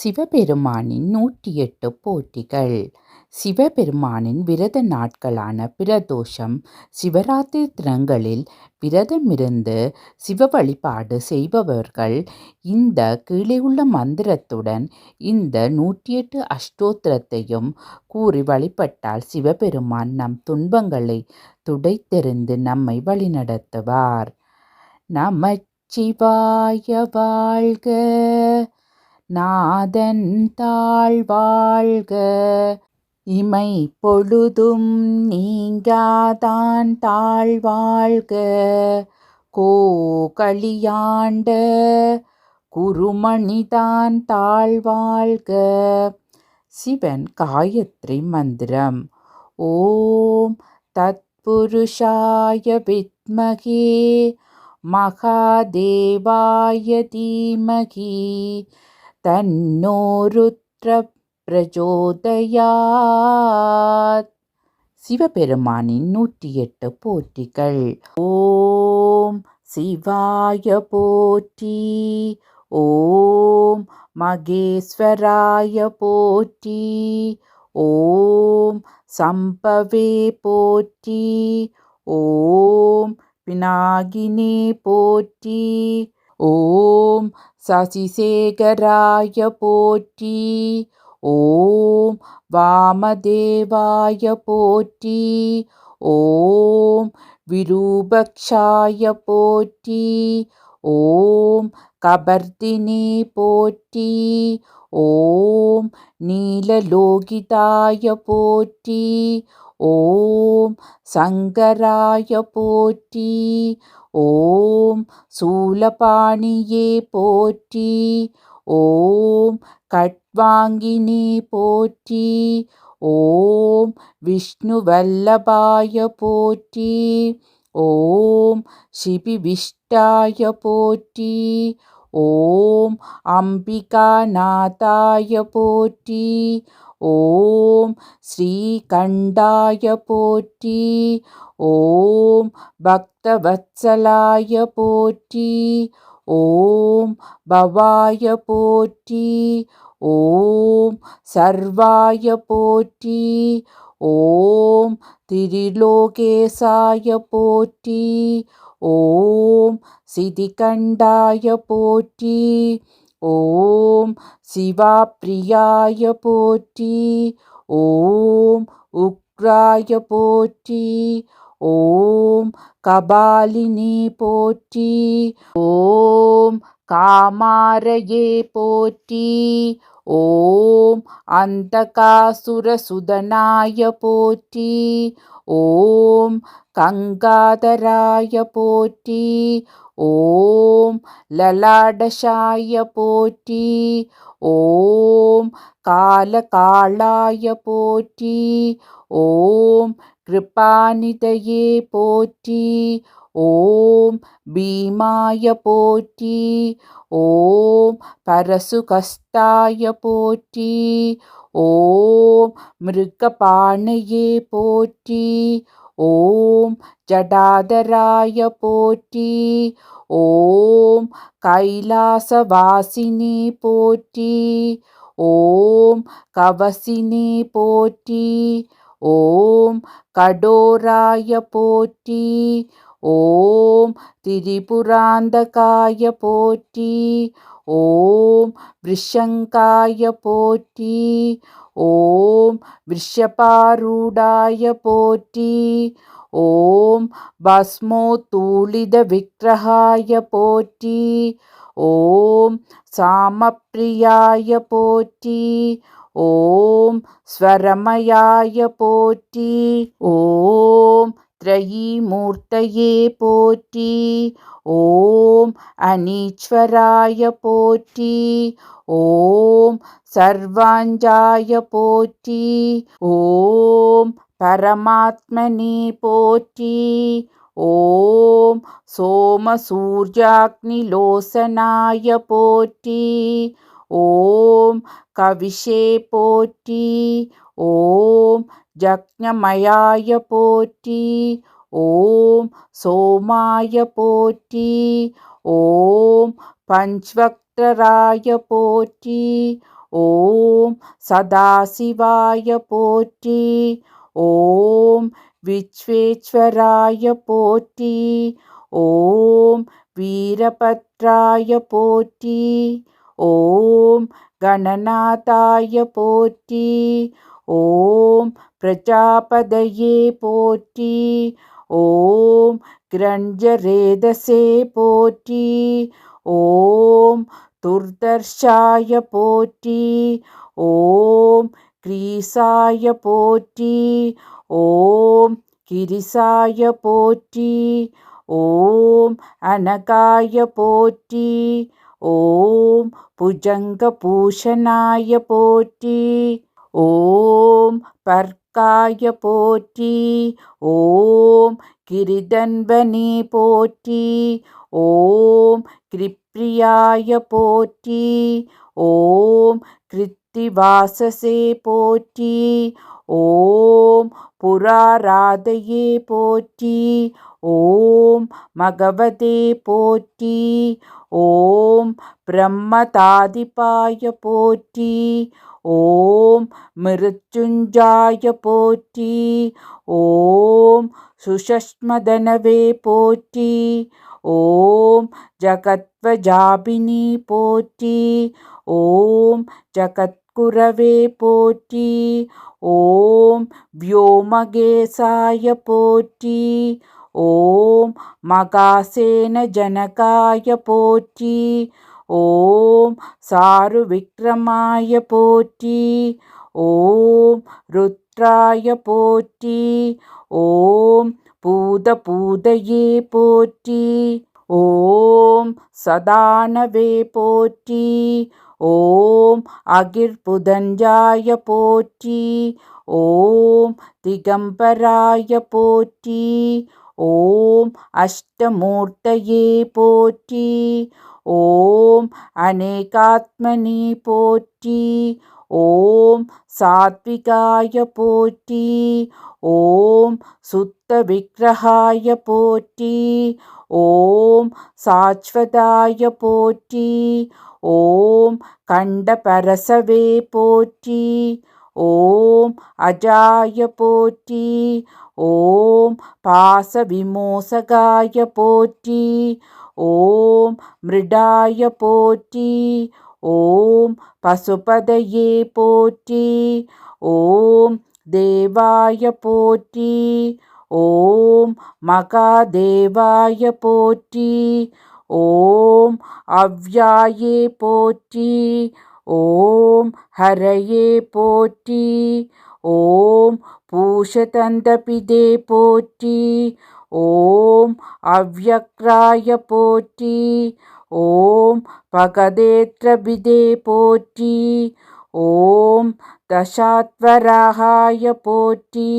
சிவபெருமானின் நூற்றி எட்டு போற்றிகள். சிவபெருமானின் விரத நாட்களான பிரதோஷம் சிவராத்திரி தினங்களில் விரதமிருந்து சிவ வழிபாடு செய்பவர்கள் இந்த கீழே உள்ள மந்திரத்துடன் இந்த நூற்றி எட்டு அஷ்டோத்திரத்தையும் கூறி வழிபட்டால் சிவபெருமான் நம் துன்பங்களை துடைத்தெறிந்து நம்மை வழிநடத்துவார். நமச்சிவாய வாழ்க! நாதன் தாழ்வாழ்க இமை பொழுதும் நீங்காதான் தாழ்வாழ்க கோகளியாண்ட குருமணிதான் தாழ்வாழ்க சிவன் காயத்ரி மந்திரம். ஓம் தத்புருஷாய வித்மகே. மகாதேவாய தீமகி. தன்னோ பிரஜோதயாத் சிவபெருமானின் நூற்றி எட்டு போற்றிகள். ஓம் சிவாய போற்றி. ஓம் மகேஸ்வராய போற்றி. ஓம் சம்பவே போற்றி. ஓம் பினாகினே போற்றி. ஓம் சசிசேகராய போற்றி ஓம் வாமதேவாய போற்றி ஓம் விரூபக்ஷாய போற்றி ஓம் கபர்தினி போற்றி ஓம் நீலலோகிதாய போற்றி ஓம் சங்கராய போற்றி ஓம் சூலபாணியே போற்றி ஓம் கட்வாங்கினி போற்றி ஓம் விஷ்ணு வல்லபாய போற்றி ஓம் சிபிவிஷ்டாய போற்றி ஓம் அம்பிகாநாதாய போற்றி ஓம் ஸ்ரீகண்டாய போற்றி ஓம் பக்தவத்சலாய போற்றி ஓம் பவாய போற்றி ஓம் சர்வாய போற்றி ஓம் திரிலோகேசாய போற்றி ஓம் சிதிகண்டாய போற்றி ஓம் சிவாப்பிரியாய போற்றி ஓம் உக்ராய போற்றி ஓம் கபாலினி போற்றி ஓம் காமாரையே போற்றி ஓம் அந்தகாசுரசுதனாய போற்றி ஓம் கங்காதராய போற்றி ஓம் லலாடசாய போற்றி ஓம் காலகாளாய போற்றி ஓம் கிருபாநிதையே போற்றி ஓம் பீமாய போற்றி ஓம் பரசுகஸ்தாய போற்றி ஓம் மிருகபாணையே போற்றி ஓம் ஜடாதராய போற்றி ஓம் கைலாசவாசினி போற்றி ஓம் கவசினி போற்றி ஓம் கடோராய போற்றி ஓம் திரிபுராந்தகாய போற்றி ஓம் விஷங்காய போற்றி ஓம் விஷபாரூடாய போற்றி ஓம் பஸ்மோத்தூளித விக்கிரகாய போற்றி ஓம் சாமப்பிரியாய போற்றி ஓம் ஸ்வரமயாய போற்றி ஓம் த்ரயீமூர்த்தயே போற்றி ஓம் அனீஸ்வராய போற்றி ஓம் சர்வாஞ்சாய போற்றி ஓம் பரமாத்மனி போற்றி ஓம் சோமசூர்யாக்னிலோசனாய போற்றி ஓம் கவிஷே போற்றி ஓம் ஜக்ஞமயாய போற்றி ஓம் சோமாய போற்றி ஓம் பஞ்ச்வக்ரராய போற்றி ஓம் சதாசிவாய போற்றி ஓம் விஸ்வேஸ்வராய போற்றி ஓம் வீரபத்ராய போற்றி ஓம் கணநாதாய போற்றி ஓம் பிரஜாபதையே போற்றி ஓம் கிரஞ்சரேதசே போற்றி ஓம் துர்தர்ஷாய போற்றி ஓம் கிரீசாய போற்றி ஓம் கிரிசாய போற்றி ஓம் அனகாய போற்றி ஓம் புஜங்க பூஷணாய போற்றி. ஓம் பர்க்காய போற்றி ஓம் கிரிதன்வனி போற்றி ஓம் கிரிப்ரியாய போற்றி ஓம் கிருத்திவாசசே போற்றி ஓம் புராராதையே போற்றி ஓம் மகவதே போற்றி ஓம் பிரம்மதாதிபாய போற்றி ஓம் மிருத்யுஞ்சாய போற்றி ஓம் சுஷஸ்மதனவே போற்றி ஓம் ஜகத்வஜாபினி போற்றி ஓம் ஜகத்குரவே போற்றி ஓம் व्योमगेसाय போற்றி ஓம் மகாசேன ஜனகாய போற்றி ஓம் சாரு விக்ரமாய போற்றி ஓம் ருத்ராய போற்றி ஓம் பூத பூதையே போற்றி ஓம் சதானவே போற்றி ஓம் அகிர்புதஞ்சாய போற்றி ஓம் திகம்பராய போற்றி ஓம் அஷ்டமூர்த்தையே போற்றி ஓம் அநேகாத்மனி போற்றி ஓம் சாத்விகாய போற்றி ஓம் சுத்த விக்கிரகாய போற்றி ஓம் சாஸ்வதாய போற்றி ஓம் கண்டபரசவே போற்றி ஓம் அஜாய போற்றி ஓம் பாசவிமோசகாய போற்றி ஓம் மிருடாய போற்றி ஓம் பசுபதையே போற்றி ஓம் தேவாய போற்றி ஓம் மகாதேவாய போற்றி ஓம் அவ்யாயே போற்றி ஓம் ஹரையே போற்றி ஓம் பூஷதந்தபிதே போற்றி ஓம் அவ்யக்ராய போற்றி ஓம் பகதேத்ரபிதே போற்றி ஓம் தசாத்வராகாய போற்றி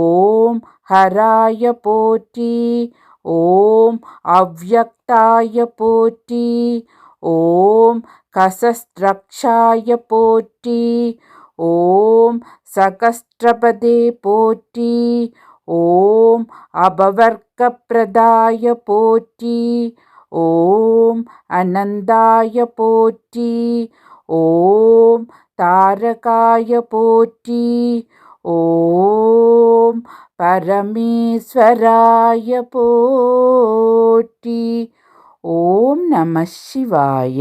ஓம் ஹராய போற்றி ஓம் அவ்யக்தாய போற்றி ஓம் கசஸ்திரக்ஷாய போற்றி ஓம் சகஸ்திரபதே போற்றி ஓம் அபவர்க்க பிரதாய போற்றி ஓம் அனந்தாய போற்றி ஓம் தாரகாய போற்றி ஓம் பரமேஸ்வராய போற்றி ஓம் நம சிவாய.